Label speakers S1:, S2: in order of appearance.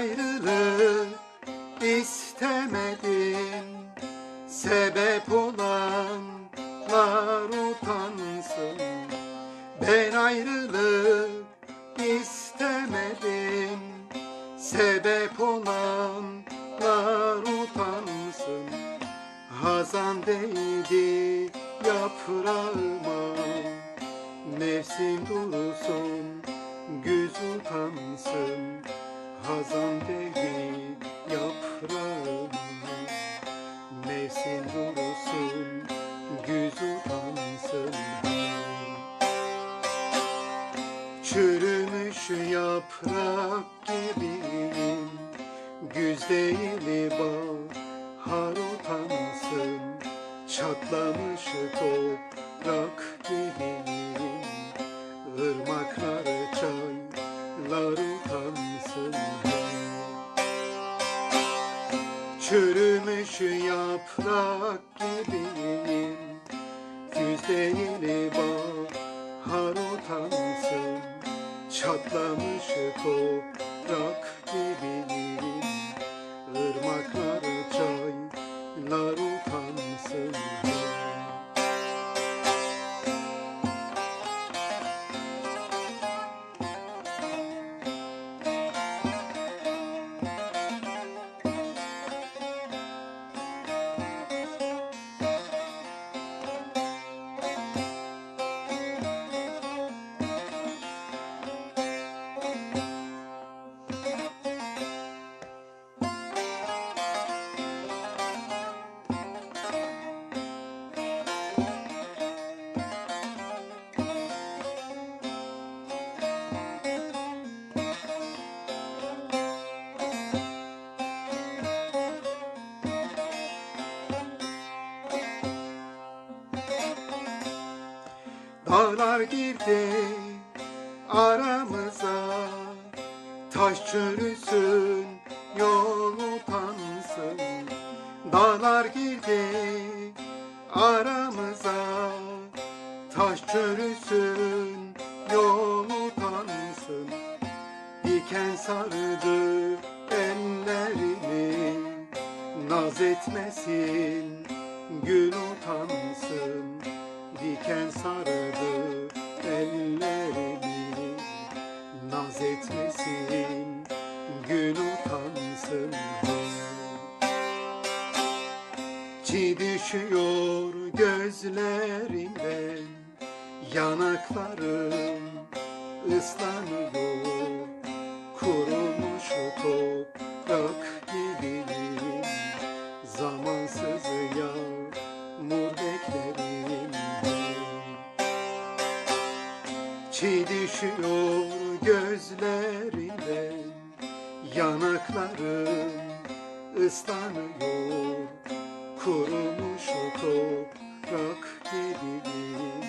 S1: ayrılık istemedim. Sebep olanlar utansın. Ben ayrılık istemedim. Sebep olanlar utansın. Hazan değdi yaprağıma. Mevsim dursun güz utansın Hazan değdi yaprağıma Mevsim dursun güz utansın Çürümüş yaprak gibiyim Güz değil bahar utansın. Çatlamış toprak gibiyim Irmaklar çaylar utansın Çürümüş yaprak gibiyim. Güz değil bahar utansın. Çatlamış toprak gibiyim Dağlar girdi aramıza. Taş çürüsün yol utansın. Dağlar girdi aramıza. Taş çürüsün yol utansın. Diken sardı ellerini. Naz etmesin gül utansın Diken sardı ellerimi Naz etmesin gül utansın. Çi düşüyor gözlerimden Yanaklarım ıslanıyor. Kurumuş toprak Çiğ düşüyor gözlerine Yanaklarım ıslanıyor. Kurumuş toprak gibiyim.